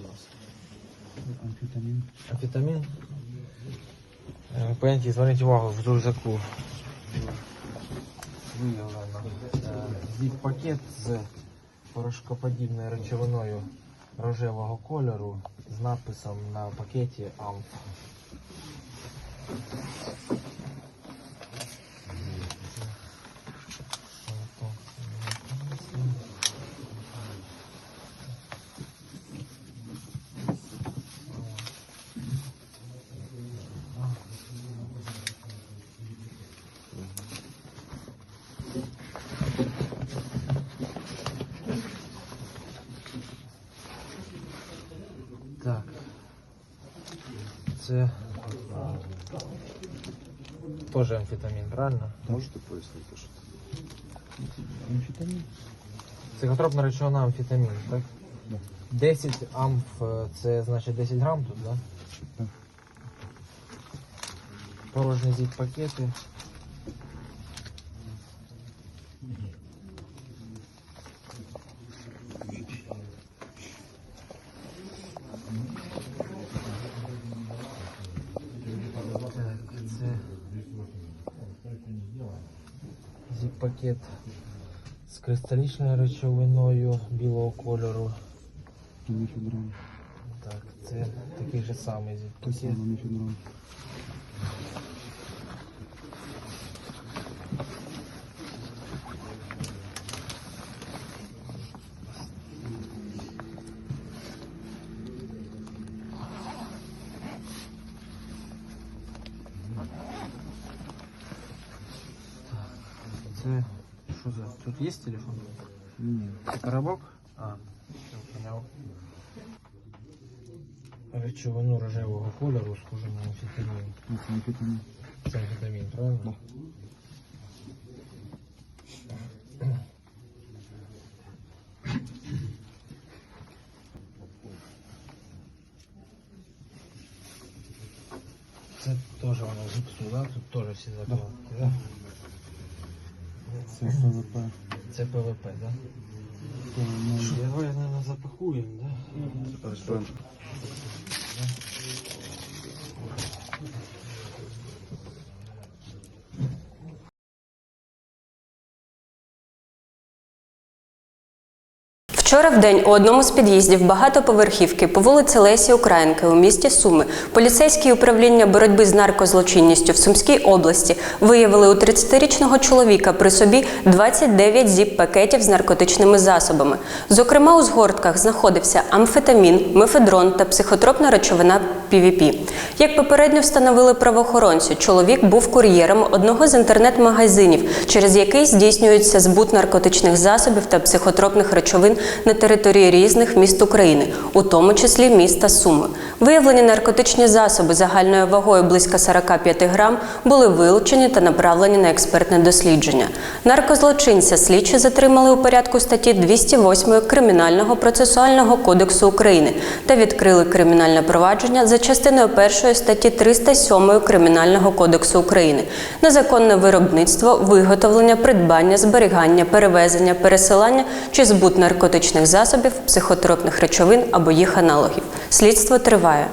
будь ласка. Амфетамін. Амфетамін. Е, Пенті, зверніть увагу, в рюкзаку виявлено е, зіп-пакет з порошкоподібною речовиною рожевого кольору з надписом на пакеті АМФ. Так. Це теж амфетамін, правильно? Можете пояснити, що це? Амфетамін. Психотропна речовина амфетамін, так? Да. 10 амф е, це значить 10 грам тут, так? Да? Порожні зіп пакети. Так, це зіп-пакет з кристалічною речовиною білого кольору. Так, це такий же самий зіп-пакет. Це що за? Тут є телефон? Ні. Коробок? А, все, поняв. Речовину рожевого кольору схоже на амфетамін. Це амфетамін. Це амфетамін, правильно? Це теж воно гіпсу, да? Тут теж всі закладки, да? Це ПВП. Це ПВП, да? Це, ну, наверное, запакуємо, да? Розберемо. Вчора в день у одному з під'їздів багатоповерхівки по вулиці Лесі Українки у місті Суми поліцейські управління боротьби з наркозлочинністю в Сумській області виявили у 30-річного чоловіка при собі 29 зіп-пакетів з наркотичними засобами. Зокрема, у згортках знаходився амфетамін, мефедрон та психотропна речовина PVP. Як попередньо встановили правоохоронці, чоловік був кур'єром одного з інтернет-магазинів, через який здійснюється збут наркотичних засобів та психотропних речовин на території різних міст України, у тому числі міста Суми. Виявлені наркотичні засоби загальною вагою близько 45 грам були вилучені та направлені на експертне дослідження. Наркозлочинця слідчі затримали у порядку статті 208 Кримінального процесуального кодексу України та відкрили кримінальне провадження за частиною першої статті 307 Кримінального кодексу України незаконне виробництво, виготовлення, придбання, зберігання, перевезення, пересилання чи збут наркотичних засобів, психотропних речовин або їх аналогів. Слідство триває.